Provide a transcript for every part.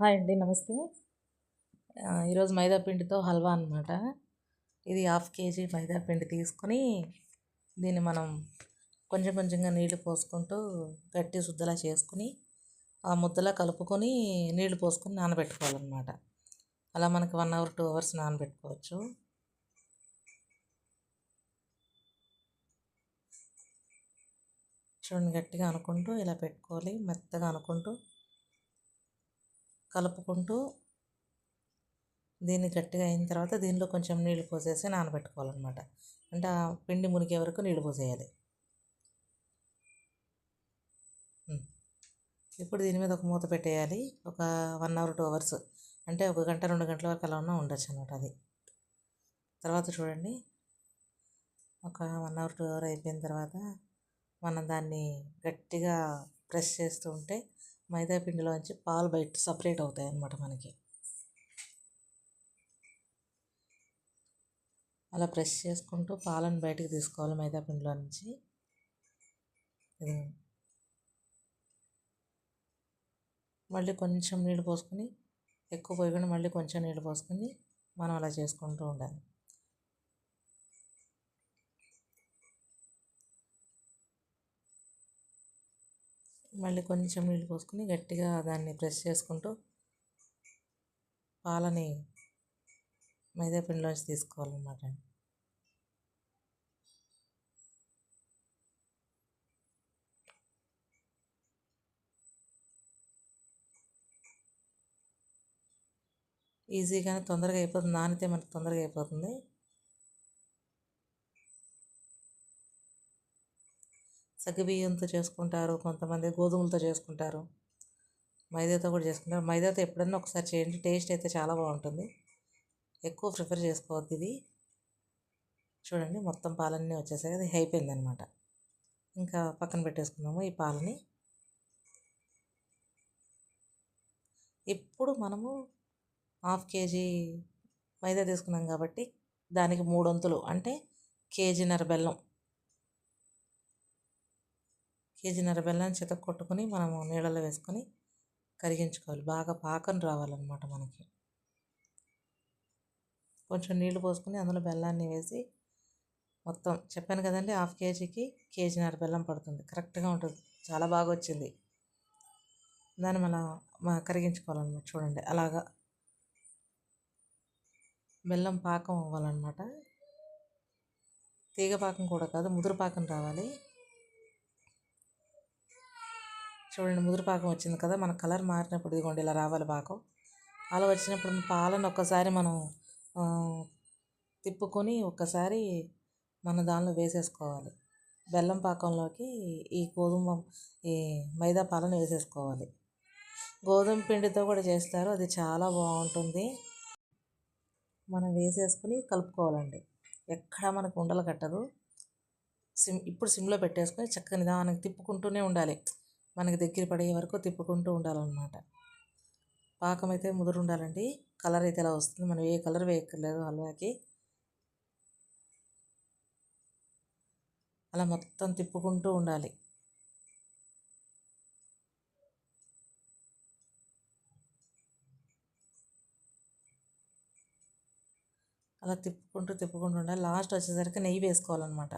Hi అండి నమస్తే. ఈరోజు మైదా పిండితో హల్వా అనమాట ఇది హాఫ్ కేజీ మైదా పిండి తీసుకొని దీన్ని మనం కొంచెం కొంచెంగా నీళ్ళు పోసుకుంటూ గట్టి శుద్ధలా చేసుకుని ఆ ముద్దలా కలుపుకొని నీళ్ళు పోసుకొని నానబెట్టుకోవాలన్నమాట. అలా మనకి వన్ అవర్ టూ అవర్స్ నానబెట్టుకోవచ్చు. చూడండి గట్టిగా అనుకుంటూ ఇలా పెట్టుకోవాలి మెత్తగా అనుకుంటూ కలుపుకుంటూ దీన్ని గట్టిగా అయిన తర్వాత దీనిలో కొంచెం నీళ్ళు పోసేసి నానబెట్టుకోవాలన్నమాట. అంటే ఆ పిండి మునిగే వరకు నీళ్ళు పోసేయాలి. ఇప్పుడు దీని మీద ఒక మూత పెట్టేయాలి. ఒక వన్ అవర్ టూ అవర్స్. అంటే ఒక గంట రెండు గంటల వరకు అలా ఉన్నా ఉండొచ్చు అనమాట అది. తర్వాత చూడండి. ఒక వన్ అవర్ టూ అవర్ అయిపోయిన తర్వాత మనం దాన్ని గట్టిగా ప్రెస్ చేస్తూ ఉంటే మైదాపిండిలోంచి పాలు బయట సపరేట్ అవుతాయి అన్నమాట మనకి. అలా ప్రెస్ చేసుకుంటూ పాలను బయటకు తీసుకోవాలి మైదాపిండిలో నుంచి. ఇది మళ్ళీ కొంచెం నీళ్ళు పోసుకొని ఎక్కువ పోయకుండా మళ్ళీ కొంచెం నీళ్ళు పోసుకొని మనం అలా చేసుకుంటూ ఉండాలి. మళ్ళీ కొంచెం నీళ్ళు పోసుకొని గట్టిగా దాన్ని ప్రెస్ చేసుకుంటూ పాలని మైదాపిండిలోంచి తీసుకోవాలన్నమాట. ఈజీగానే తొందరగా అయిపోతుంది. నానితే మనకు తొందరగా అయిపోతుంది. సగ్గుబియ్యంతో చేసుకుంటారు కొంతమంది గోధుమలతో చేసుకుంటారు. మైదాతో కూడా చేసుకుంటారు. మైదాతో ఎప్పుడన్నా ఒకసారి చేయండి. టేస్ట్ అయితే చాలా బాగుంటుంది. ఎక్కువ ప్రిఫర్ చేసుకోవద్దు ఇది. చూడండి మొత్తం పాలన్నీ వచ్చేసాయి. అది అయిపోయింది అనమాట ఇంకా పక్కన పెట్టేసుకున్నాము ఈ పాలని. ఇప్పుడు మనము హాఫ్ కేజీ మైదా తీసుకున్నాం కాబట్టి దానికి మూడొంతులు అంటే కేజీన్నర బెల్లం. కేజీన్నర బెల్లాన్ని చితక కొట్టుకొని మనము నీళ్ళలో వేసుకొని కరిగించుకోవాలి. బాగా పాకం రావాలన్నమాట మనకి. కొంచెం నీళ్ళు పోసుకొని అందులో బెల్లాన్ని వేసి మొత్తం చెప్పాను కదండి హాఫ్ కేజీకి కేజీన్నర బెల్లం పడుతుంది. కరెక్ట్గా ఉంటుంది. చాలా బాగా వచ్చింది. దాన్ని మనం కరిగించుకోవాలన్నమాట. చూడండి అలాగా బెల్లం పాకం అవ్వాలన్నమాట. తీగ పాకం కూడా కాదు ముదురు పాకం రావాలి. చూడండి ముదురు పాకం వచ్చింది కదా మన కలర్ మారినప్పుడు ఇదిగోండి ఇలా రావాలి పాకం. అలా వచ్చినప్పుడు పాలను ఒక్కసారి మనం తిప్పుకొని ఒక్కసారి మన దానిలో వేసేసుకోవాలి. బెల్లం పాకంలోకి ఈ గోధుమ ఈ మైదా పాలను వేసేసుకోవాలి. గోధుమ పిండితో కూడా చేస్తారు అది చాలా బాగుంటుంది. మనం వేసేసుకుని కలుపుకోవాలండి. ఎక్కడ మనకు ఉండలు కట్టదు. సిమ్ ఇప్పుడు సిమ్లో పెట్టేసుకొని చక్కగా నిదానికి తిప్పుకుంటూనే ఉండాలి. మనకి దగ్గర పడే వరకు తిప్పుకుంటూ ఉండాలన్నమాట. పాకం అయితే ముదురు ఉండాలండి. కలర్ అయితే ఇలా వస్తుంది? మనం ఏ కలర్ వేయక్కర్లేదు హల్వాకి. అలా మొత్తం తిప్పుకుంటూ ఉండాలి. అలా తిప్పుకుంటూ తిప్పుకుంటూ ఉండాలి. లాస్ట్ వచ్చేసరికి నెయ్యి వేసుకోవాలన్నమాట.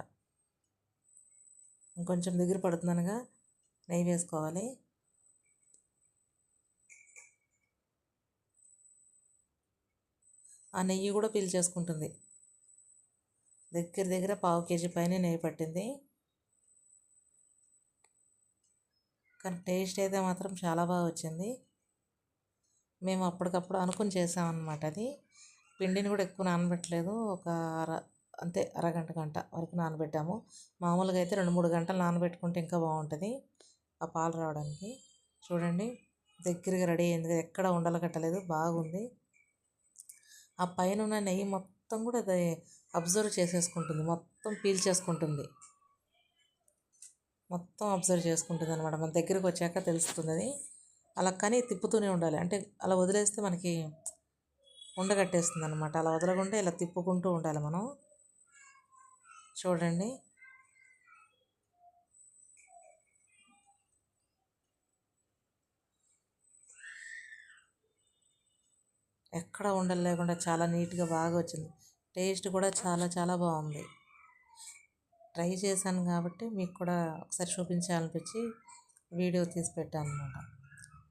ఇంకొంచెం దగ్గర పడుతుందనగా నెయ్యి వేసుకోవాలి. ఆ నెయ్యి కూడా పీల్చేసుకుంటుంది. దగ్గర దగ్గర పావు కేజీ పైన నెయ్యి పట్టింది. కానీ టేస్ట్ అయితే మాత్రం చాలా బాగా వచ్చింది. మేము అప్పటికప్పుడు అనుకుని చేసామన్నమాట అది. పిండిని కూడా ఎక్కువ నానబెట్టలేదు. ఒక అర అంతే అరగంట గంట వరకు నానబెట్టాము. మామూలుగా అయితే రెండు మూడు గంటలు నానబెట్టుకుంటే ఇంకా బాగుంటుంది. ఆ పాలు రావడానికి. చూడండి దగ్గరగా రెడీ అయింది ఎక్కడ ఉండలు కట్టలేదు బాగుంది. ఆ పైన ఉన్న నెయ్యి మొత్తం కూడా అది అబ్జర్వ్ చేసేసుకుంటుంది మొత్తం పీల్చేసుకుంటుంది మొత్తం అబ్జర్వ్ చేసుకుంటుంది అనమాట మన దగ్గరకు వచ్చాక తెలుస్తుంది. అది అలా కానీ తిప్పుతూనే ఉండాలి. అంటే అలా వదిలేస్తే మనకి ఉండగట్టేస్తుంది అనమాట అలా వదలకుండా ఇలా తిప్పుకుంటూ ఉండాలి మనం. చూడండి ఎక్కడ ఉండలు లేకుండా చాలా నీట్గా బాగా వచ్చింది. టేస్ట్ కూడా చాలా చాలా బాగుంది. ట్రై చేశాను కాబట్టి మీకు కూడా ఒకసారి చూపించాలనిపించి వీడియో తీసి పెట్టాను అనమాట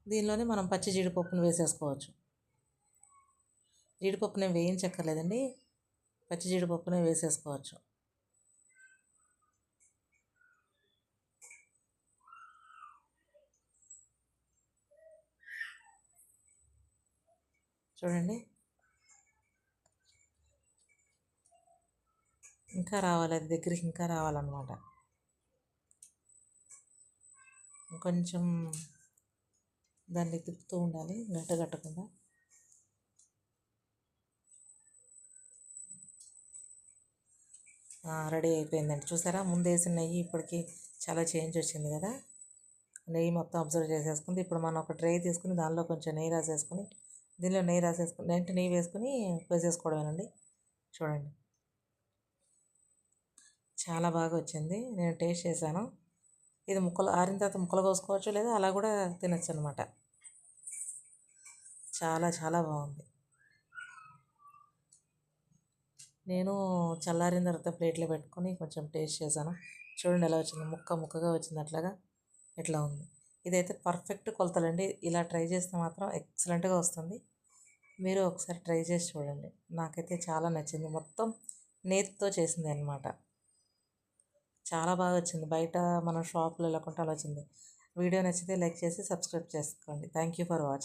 దీనిలోనే మనం పచ్చి జీడిపప్పును వేసేసుకోవచ్చు. జీడిపప్పునే వేయించక్కర్లేదండి. పచ్చి జీడిపప్పునే వేసేసుకోవచ్చు. చూడండి. ఇంకా రావాలి అది దగ్గరికి ఇంకా రావాలన్నమాట. కొంచెం దాన్ని తిప్పుతూ ఉండాలి గడ్డ కట్టకుండా. రెడీ అయిపోయిందండి. చూసారా? ముందు వేసిన నెయ్యి ఇప్పటికి చాలా చేంజ్ వచ్చింది కదా. నెయ్యి మొత్తం అబ్జర్వ్ చేసేసుకుంది. ఇప్పుడు మనం ఒక ట్రే తీసుకుని దానిలో కొంచెం నెయ్యి రాసేసుకుని దీనిలో నెయ్యి రాసేసుకుని నెంటి నెయ్యి వేసుకుని వేసేసుకోవడమేనండి చూడండి. చాలా బాగా వచ్చింది. నేను టేస్ట్ చేశాను. ఇది ముక్కలు ఆరిన తర్వాత ముక్కలు కోసుకోవచ్చు లేదా అలా కూడా తినచ్చు అనమాట చాలా చాలా బాగుంది. నేను చల్లారిన తర్వాత ప్లేట్లో పెట్టుకొని కొంచెం టేస్ట్ చేశాను. చూడండి ఎలా వచ్చింది. ముక్క ముక్కగా వచ్చింది అట్లాగా. ఇట్లా ఉంది. ఇదైతే పర్ఫెక్ట్ కొలతలండి. ఇలా ట్రై చేస్తే మాత్రం ఎక్సలెంట్గా వస్తుంది. మీరు ఒకసారి ట్రై చేసి చూడండి. నాకైతే చాలా నచ్చింది. మొత్తం నేతితో చేసింది అనమాట చాలా బాగా వచ్చింది. బయట మన షాప్లో ఎలా కొంటే అలా వచ్చింది. వీడియో నచ్చితే లైక్ చేసి సబ్స్క్రైబ్ చేసుకోండి. Thank you for watching.